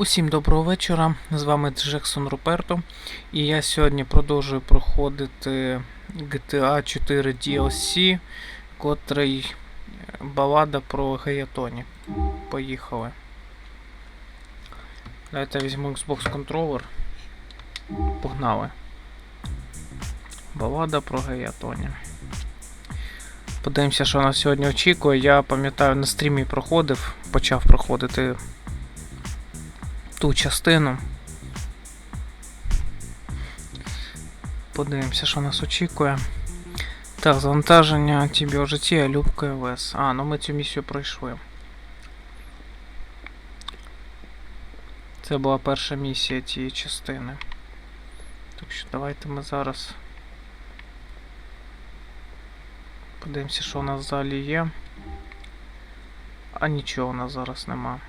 Усім доброго вечора. З вами Джексон Руперто. І я сьогодні продовжую проходити GTA 4 DLC, котрий е, балада про Гаятоні. Поїхали. Давайте візьму Xbox контролер. Погнали. Балада про Гаятоні. Подивимося, що нас сьогодні очікує. Я пам'ятаю, на стрімі проходив, почав проходити ту частину. Подивимося, що нас очікує. Так, завантаження тебе у житті, Любка ЛС. А, ну ми цю місію пройшли. Це була перша місія тієї частини. Так що давайте ми зараз. Подивимося, що у нас в залі є. А нічого у нас зараз нема.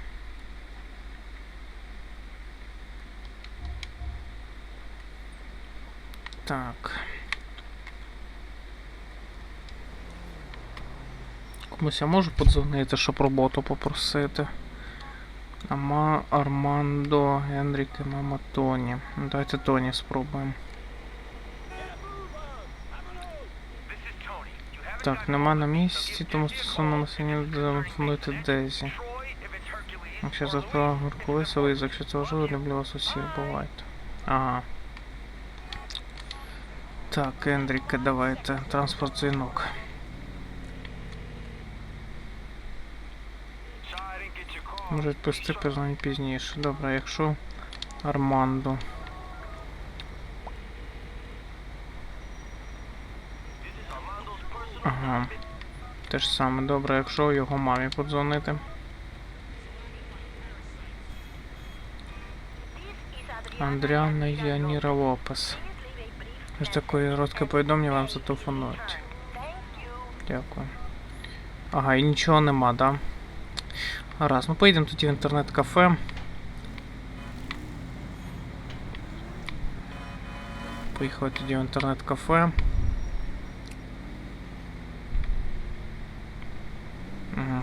Так. Комусь я можу подзвонити, щоб роботу попросити. Ама Армандо, Генріке, мама Тоні. Давайте Тоні спробуємо. Так, нема на місці, тому стосовно масині телефонуйте Дезі. Якщо за справа Гурковиса виїзд, якщо це важливо, люблю вас усіх, бувайте. Ага. Так, Ендріке, давайте. Транспорт дзвінок. Може відпусти позвонить пізніше. Добре, якщо Армандо. Ага. Те ж саме. Добре, якщо його мамі подзвонити. Андріана Яніра Лопес. Ось таке коротке повідомлення вам зателефонують. Дякую. Ага, і нічого нема, да? Гаразд, ну поїдемо тоді в інтернет-кафе. Поїхали тоді в інтернет-кафе. Угу.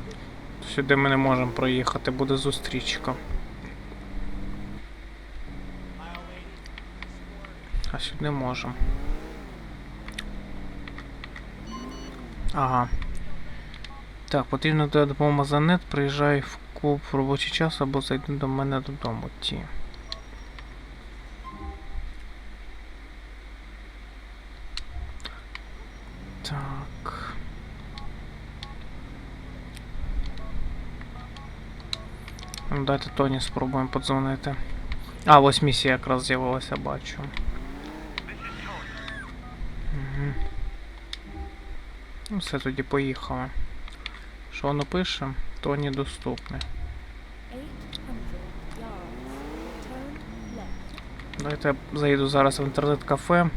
Сюди ми не можемо проїхати, буде зустрічка. А сюди можемо. Ага. Так, потрібно дати допомога за нет, приїжджай в клуб в робочий час або зайди до мене додому. Ті. Ну, Дайте Тоні спробуємо подзвонити. А, ось місія якраз з'явилася, бачу. Ну, все, тоді поїхали. Що воно пише? Тоні доступне. 800 yards. Turn left. Давайте я заїду зараз в інтернет-кафе.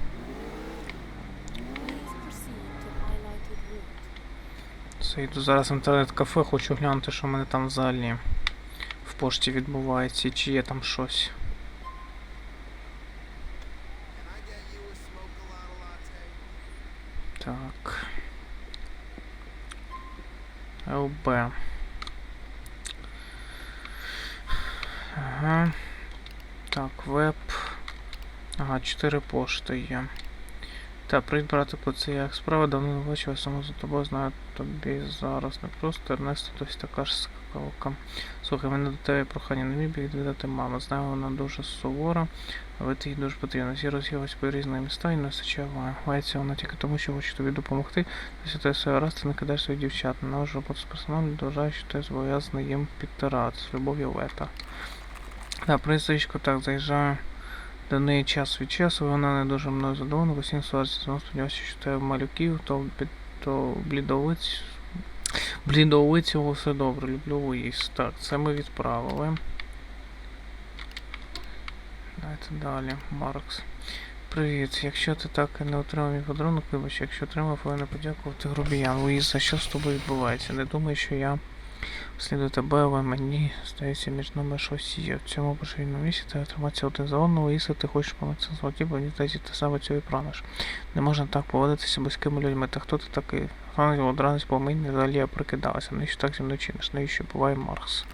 Заїду зараз в інтернет-кафе, хочу глянути, що в мене там взагалі в пошті відбувається, чи є там щось. Так. ЛБ. Ага. Так, веб. Ага, 4 пошти є. Та, привіт, по це як справа, давно не бачив, саме за тобою знаю тобі зараз не просто Ернесто, досі така ж скалка. Слухай, мене до тебе прохання не міг би відвідати маму. Знаю, вона дуже сувора, але ти їй дуже потрібно. Всі роз'їлась по різні міста і не вистачає. Вона тільки тому, що хоче тобі допомогти. Досі ти все раз, ти не кидаєш своїх дівчат. На роботу з персоналом вважаю, що ти зобов'язаний їм підтирати. З любов'ю Лета. Да, приїздочку, так, заїжджаю. До неї час від часу, вона не дуже мною задоволена, свариться, знову сподіваюся, що тебе малюків, то, то блідовиць. Блідовицього все добре, люблю виїзд. Так, це ми відправили. Давайте далі. Маркс. Привіт. Якщо ти так і не отримав мій подарунок, вибач, якщо отримав, повинен подякувати грубіян. Луїза, що з тобою відбувається? Не думай, що я сліду тебе, але мені здається, між нами щось є. В цьому поширеному місці треба триматися один за одного, Луїза, ти хочеш помитися золоті, бо мені здається, ти саме цього і прагнеш. Не можна так поводитися близькими людьми. Та хто ти такий? Ангел одразу по мені взагалі я прикидалася. Навіщо так зі мною чиниш? Навіщо буває Маркс?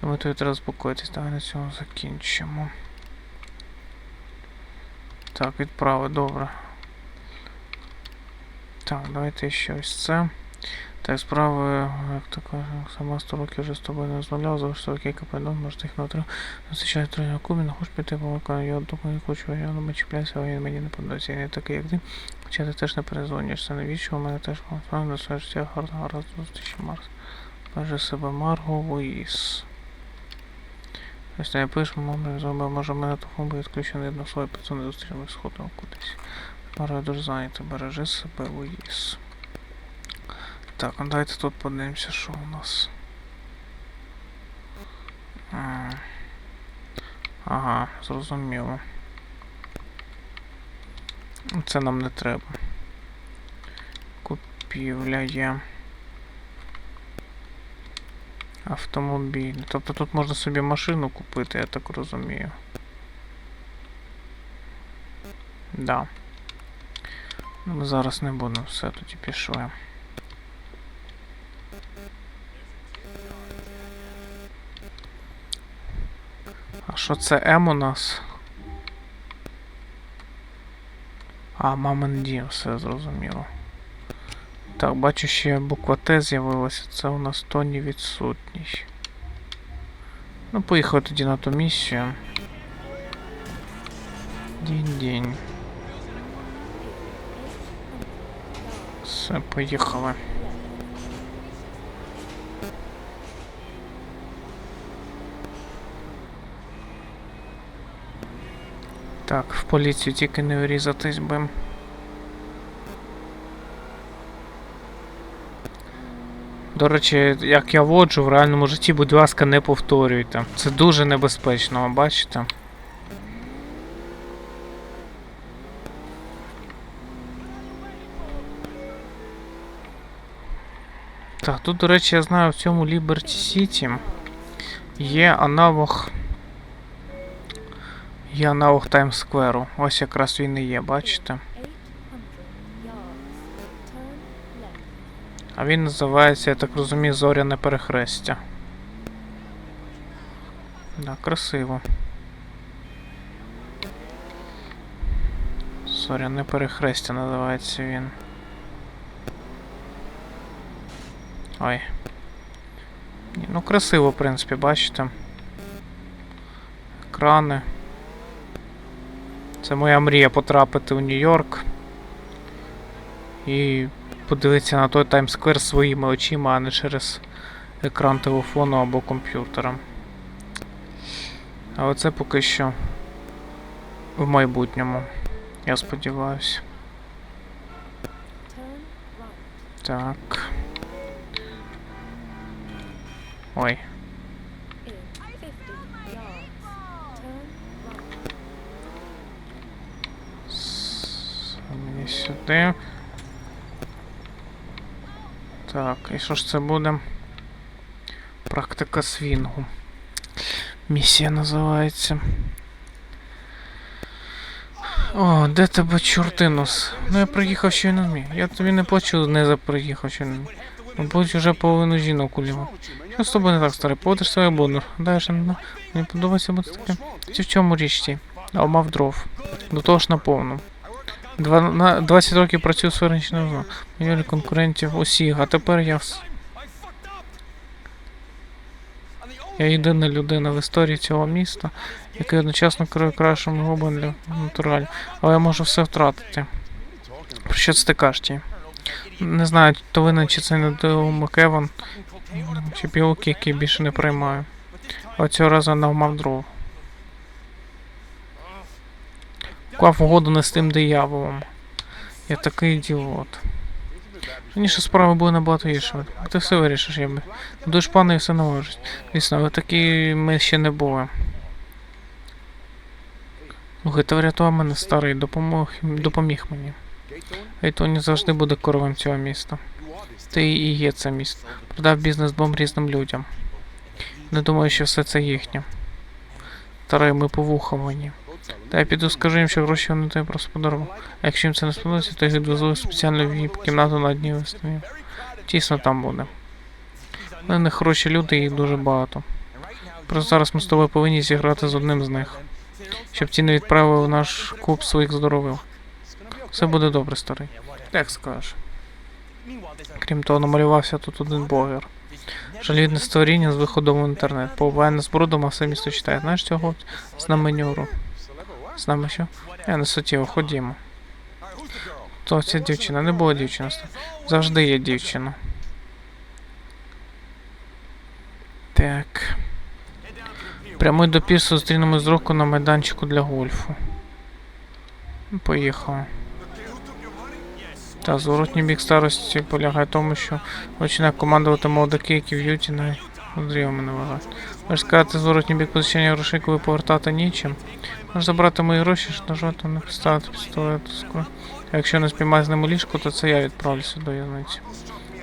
Думаю, тобі треба заспокоїтись, давай на цьому закінчимо. Так, відправи, добре. Так, давайте ще ось це. Так, справи, як то кажу, сама 100 років вже з тобою не розмовляв, залишився окей, капельдон, може їх не отримав. Зустрічаю трохи на кубі, не хочеш піти помикаю, я думаю, не хочу, я думаю, чіпляюся, але він мені не подобається, я не такий, як ти. Хоча ти теж не перезвонюєш, це навіщо, у мене теж на своє життя гарно, гаразд зустрічі, Марс. Бережи себе, Марго Луїс. Ось не пишемо, ми зробимо, може, мене телефон буде відключений одно слово, пацани зустрінемось, сходимо кудись. Мара дуже зайнята, бережи себе, Луїс. Так, ну давайте тут подивимося, що у нас. М. Ага, зрозуміло. Це нам не треба. Купівля є. Автомобіль. Тобто тут можна собі машину купити, я так розумію. Да. Ну, Ми зараз не будемо все тоді пішли. А що це М у нас? А, мамин дім, все зрозуміло. Так, бачу, ще буква Т з'явилася, це у нас Тоні відсутній. Ну, поїхали тоді на ту місію. Дінь-дінь. Все, поїхали. Так, в поліцію тільки не врізатись би. До речі, як я воджу в реальному житті, будь ласка, не повторюйте. Це дуже небезпечно, бачите? Так, тут, до речі, я знаю, в цьому Liberty City є аналог. Є аналог Таймс-скверу. Ось якраз він і є, бачите? 800 yards. Turn left. А він називається, я так розумію, Зоряне перехрестя. Да, красиво. Зоряне перехрестя називається він. Ой. Ну красиво, в принципі, бачите. Екрани. Це моя мрія потрапити у Нью-Йорк. І подивитися на той таймсквер своїми очима, а не через екран телефону або комп'ютера. Але це поки що в майбутньому. Я сподіваюся. Так. Ой. Мені сюди. Так, і що ж це буде? Практика свінгу. Місія називається. О, де тебе чортинус? Ну я приїхав не вмію. Я тобі не плачу, не за приїхав не вмію. Мабуть, вже половину жінок улівав. Що з тобою не так, старий? Поводиш себе бонус. Даєш ну, мені подобається бути таким. Чи в чому річ ті? А дров. До того ж на повну. Два, на 20 років працюю зла. Мільйони конкурентів усіх, а тепер я вс... Я єдина людина в історії цього міста, який одночасно керує кращим губом для натуралів. Але я можу все втратити. Про що це ти кажеш? Не знаю, то винен чи це не Дил Макеван, чи білки, які більше не приймаю. Але цього разу навмав дров. Клав угоду не з тим дияволом. Я такий ідіот. Раніше справи були набагато гіршими. Ти все вирішиш, я би. Будеш пане і все наложить. Звісно, але такі ми ще не були. Слухай, ти врятував мене старий, допомог, допоміг мені. Ейтоні завжди буде коровим цього міста. Ти і є це місто. Продав бізнес двом різним людям. Не думаю, що все це їхнє. Старий, ми повуховані. Та я піду скажу їм, що гроші вони тобі просто подарував. А якщо їм це не сподобається, то їх відвезу в спеціальну віп-кімнату на одній виставі. Тісно там буде. Вони не хороші люди, їх дуже багато. Просто зараз ми з тобою повинні зіграти з одним з них, щоб ті не відправили в наш клуб своїх здорових. Все буде добре, старий. Як скажеш. Крім того, намалювався тут один блогер. Жалюгідне створіння з виходом в інтернет. Побуває з брудом, а все місто читає. Знаєш цього знаменюру? З нами що? Я не суттєво, ходімо. То ця дівчина, не була дівчина. Завжди є дівчина. Так. Прямуй до пірсу зустрінемось з року на майданчику для гольфу. Поїхали. Та зворотній бік старості полягає в тому, що починає командувати молодики, які в'ють і навіть зрівами не вважають. Можеш сказати, зворотній бік позичення грошей, коли повертати нічим. Можеш забрати мої гроші, що нажати не поставити пістолет. скоро. А якщо не спіймаю з ним ліжку, то це я відправлюся до в'язниці.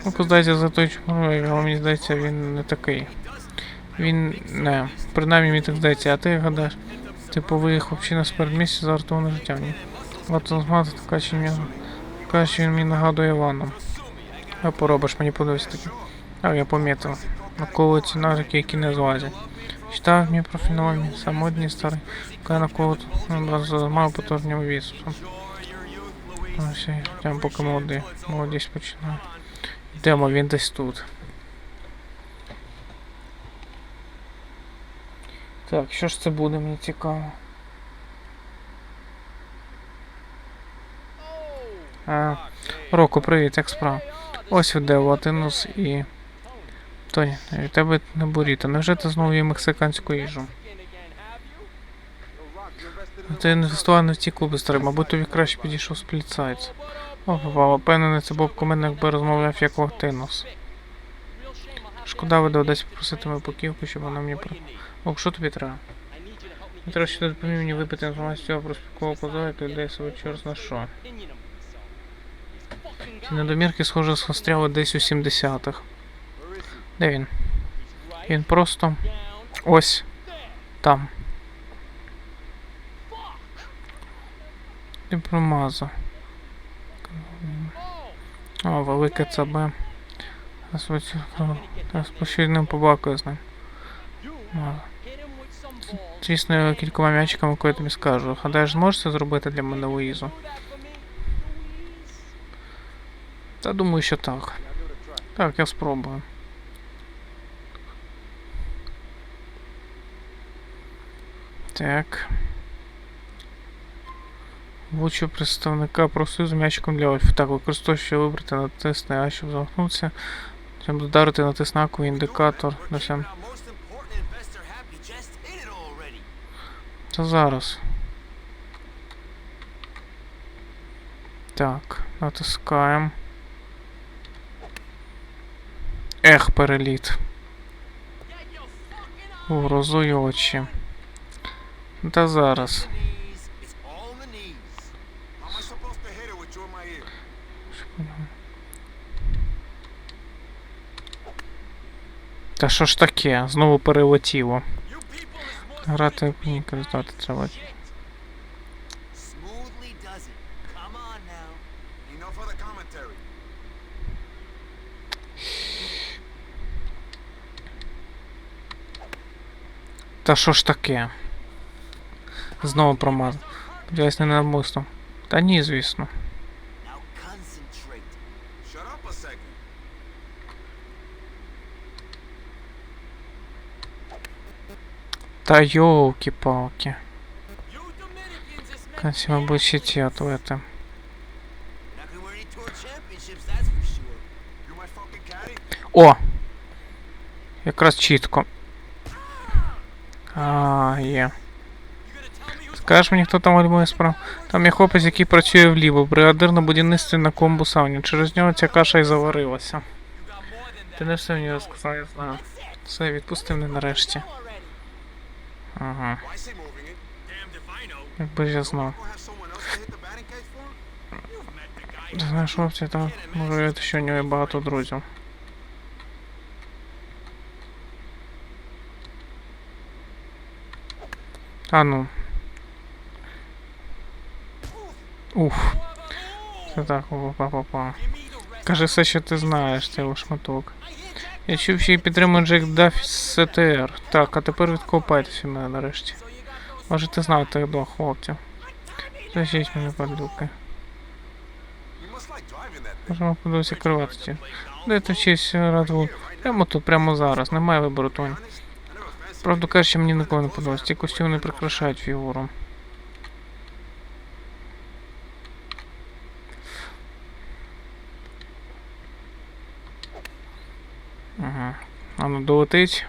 Ну, здається, за той чмурою, але мені здається, він не такий. Він не. Принаймні мені так здається, а ти як гадаєш? Типу виїхав чи на передмісті за рятоване життя. Ні. От мати така чи мені. Каже, він мені нагадує Івана. А поробиш мені подивись таки. А, я помітив. Навколо ці нарики, які не злазять. Читав мій профільновані самотній старий, коли навколо мав потужнім вісом. Ось, йдемо поки молодий. Молодість починає. Йдемо, він десь тут. Так, що ж це буде, мені цікаво. А, Року, привіт, як справа? Ось іде Латинус і. Тоні, від тебе не буріто. Невже ти знову є мексиканську їжу? Ти інвестував не в ті клуби старий, мабуть, тобі краще підійшов сплітсайц. О, попало, певне, це був комент, якби розмовляв як Латинус. Шкода, ви доведеться попросити мою поківку, щоб вона мені про. О, що тобі треба? Мені треба, щоб ти допоміг мені випити інформацію про спілкового позору, який йде себе чорт на що. Ці недомірки, схоже, застряли десь у 70-х. Де він? Він просто ось там. Ти промазав. О, велике ЦБ. З пощільним побакою з ним. Звісно, кількома м'ячиками, коли я тобі скажу. Гадаєш, зможеш це зробити для мене Луїзу? Та думаю, що так. Так, я спробую. Так. Влучу представника профсоюзу м'ячиком для Ольфа. Так, використовую, що вибрати, натисни А, щоб замкнутися. Щоб додати натисни знаковий індикатор. Це зараз. Так, натискаємо. Ех, переліт. У грозу очі. Та зараз. Та що ж таке? Знову перелетіло. Грати мені користувати треба. Та що ж таке? Знову промазав. Сподіваюсь, не навмисно. Та ні, звісно. Now concentrate. Shut up a second. Та йолки-палки. Конці, мабуть, ще ті атлети. Not gonna win any tour championships, that's for sure. You my fucking caddy? О! Якраз чітко. А, є. Скажеш мені, хто там альбомує справ? Там є хлопець, який працює вліво, бригадир на будівництві на комбусауні. Через нього ця каша і заварилася. Ти не все мені розказав, я знаю. Все, відпусти мене нарешті. Ага. Якби ж я знав. Ти знаєш, хлопці, там може що у нього багато друзів. А ну. Уф. Це так, опа-па-па. Кажи все, що ти знаєш, цей шматок. Я чув, що її підтримує Джек Даффі з СТР. Так, а тепер відкопайтеся мене нарешті. Можете знати тих двох хлопців. Зачіть мене, падлюки. Можемо подивитися керувати. Де ти вчився Радвуд? Прямо тут, прямо зараз. Немає вибору, Тонь. Правду кажучи, мені ніколи не подобається. Ці костюми не прикрашають фігуру. Ага. А ну долетить.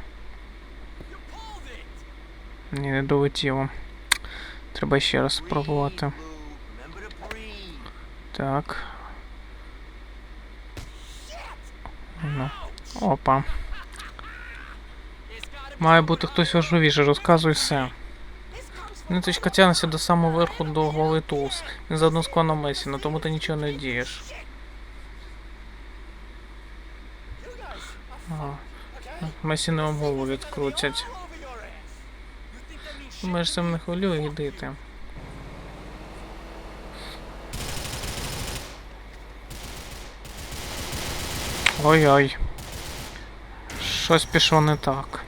Ні, не долетіло. Треба ще раз спробувати. Так. Ну. Опа. Має бути хтось важливіший, розказуй все. Ниточка тягнеться до самого верху до голови Тулс. Він заодно з кланом Месіна, тому ти нічого не дієш. Ага. Месіни вам голову відкрутять. Думаєш, цим не хвилює, іди ти. Ой-ой. Щось пішло не так.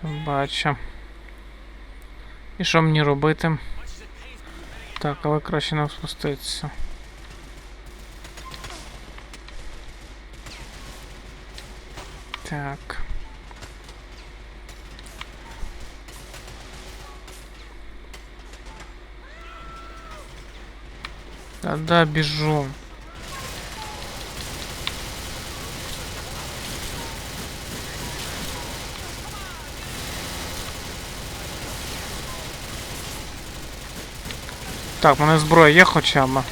Собача. І що мені робити? Так, але краще не спуститися. Так. Да-да, бежу. Так, мене зброя є хоча б.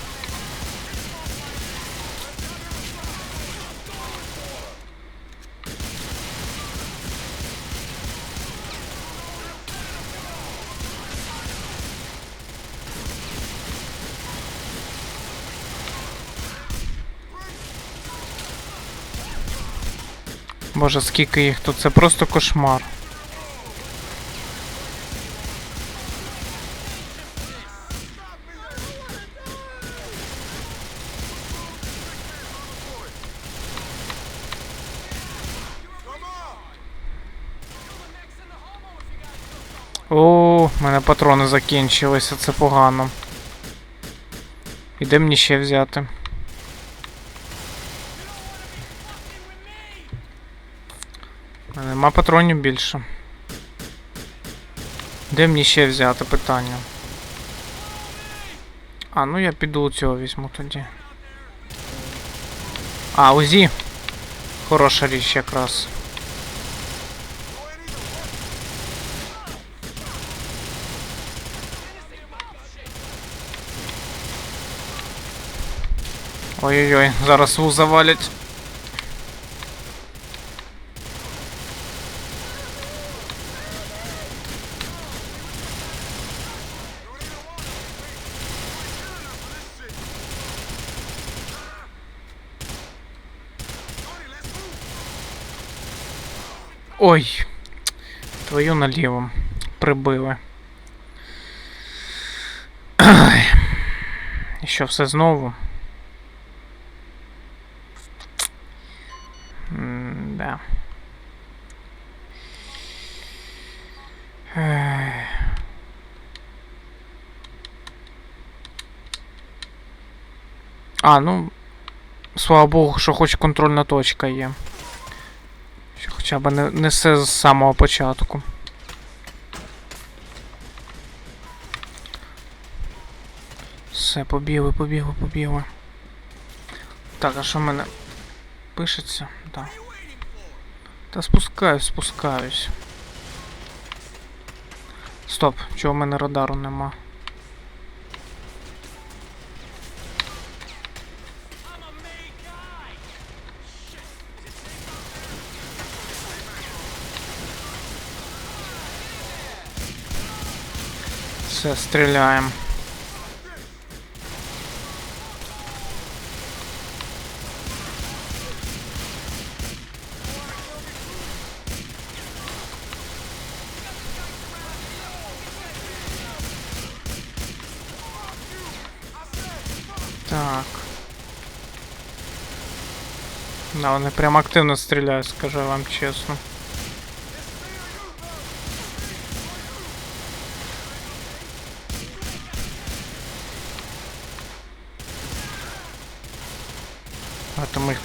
Боже, скільки їх тут, це просто кошмар. О, в мене патрони закінчилися, це погано. І де мені ще взяти? У мене Нема патронів більше. Де мені ще взяти питання? А, ну я піду у цього візьму тоді. А, УЗІ. Хороша річ якраз. Ой-ой-ой, зараз вуз завалять. Ой, твою наліво прибили. І що, все знову? М, Да. А, ну. Слава Богу, що хоч контрольна точка є. Хоча б не, не все з самого початку. Все, побігли, побігли, побігли. Так, а що в мене пишеться? Так. Та спускаюсь, спускаюсь. Стоп, чого в мене радару нема? Все, стріляємо. Так. Да, вони прям активно стріляють, скажу я вам чесно.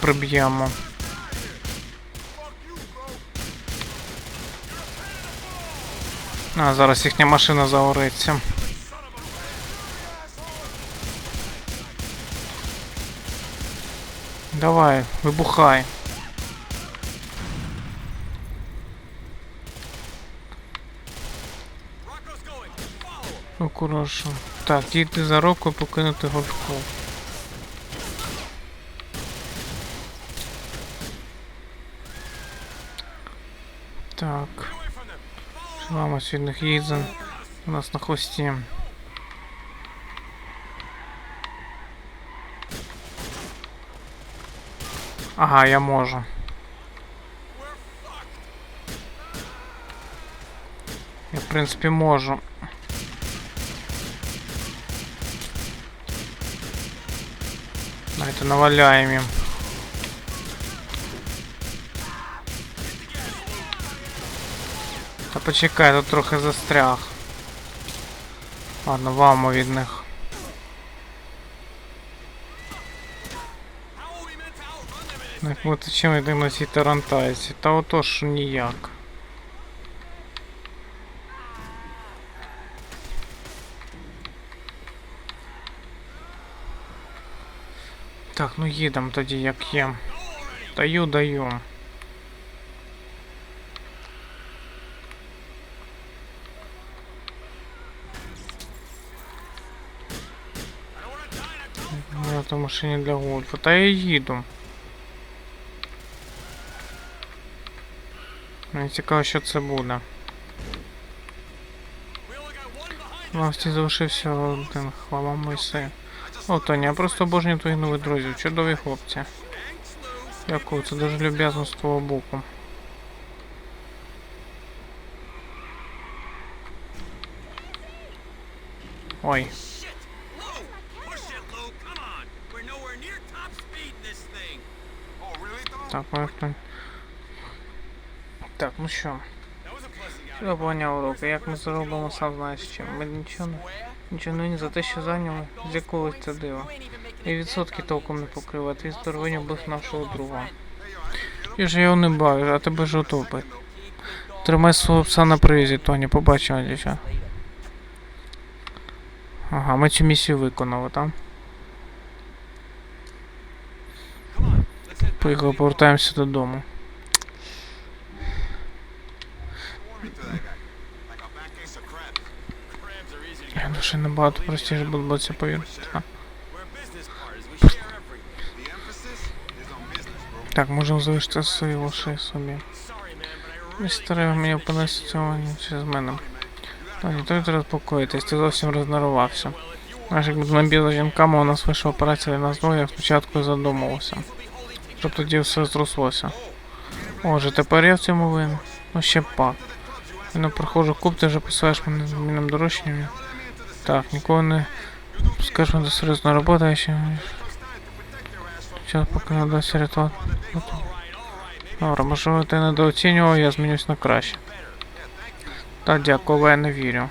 Приб'ємо. А, зараз їхня машина загориться. Давай, вибухай. Rocco's going. Так, дійти за року і покинути гольфку. Follow. шламось від них їзден. У нас на хвості. Ага, я можу. We're fucked. Я, в принципі, можу. Давайте наваляємо їм. Почекай, тут трохи застряг. Ладно, вамо від них. Як ми чим йдемо на тарантайці? Та отож що ніяк. Так, ну їдемо тоді як є. Даю, даю. В машині для гольфу. Та я їду. Мені цікаво, що це буде. We only got one behind В авті залишився один хвала Мойсею. О, Тоні, я просто обожнюю твоїх нових друзів. Чудові хлопці. Дякую, це дуже люб'язно з твого боку. Ой, так, поїхали. Так, ну що, That was a blessing out я поняв уроки. Як ми зробимо, сам знаєш чим. Ми нічого нічого не за те, що зайняли, з якогось це дива. І відсотки толком не покрив, твій здоровиню був нашого друга. Я ж його не бачу, а тебе ж утопить. Тримай свого пса на привізі, Тоні, побачимо, дівчат. Ага, ми цю місію виконали, так? Partners. We share everything. The emphasis is on business, bro. Так, можемо залишити свої лоші собі. Старий мені опинився цього через мене. Тоні, тобі треба спокоїтись, ти зовсім рознервувався. Знаєш, якби ми біли жінками, у нас вийшла операція на зброю, як спочатку задумувався. Щоб тоді все зрослося. Отже, тепер я в цьому винен. Ну ще пак. Я не проходжу куб, ти вже посилаєш мене з мінним дорученням. Так, ніколи не скажеш мені до серйозна робота, я ще. Час поки не дасть рятувати. Добре, можливо, ти недооцінював, я змінюсь на краще. Так, дякую, але я не вірю.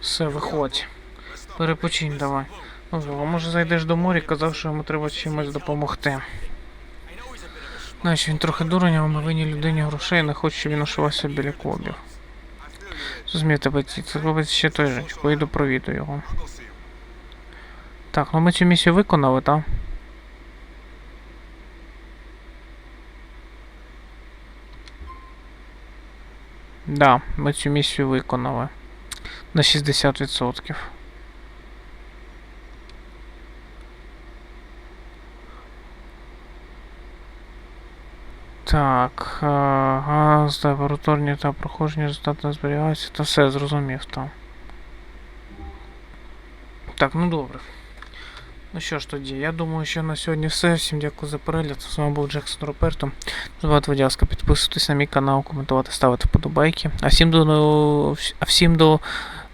Все, виходь. Перепочинь давай. А може зайдеш до моря, казав, що йому треба чимось допомогти. Знаєш, він трохи дурень, а ми винні людині грошей не хоче, щоб він ошивався біля клубів. Зрозумів тебе, це хлопець ще той же. Поїду провіду його. Так, ну ми цю місію виконали, так? Да, ми цю місію виконали. На 60%. Так, е, газ, лабораторні та проходження результати зберігаються. Та все зрозумів там. Так, ну добре. Ну що ж тоді, я думаю, що на сьогодні все. Всім дякую за перегляд. З вами був Джексон Руперто. Не забувайте, будь ласка, підписуйтесь на мій канал, коментувати, ставити вподобайки. А всім до, а всім до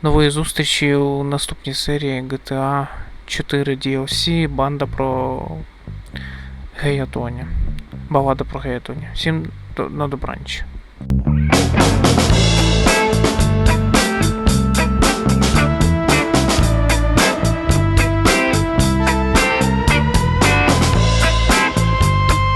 нової зустрічі у наступній серії GTA 4 DLC, банда про Геятоні. Балада про Геятоні. Всім на добранч.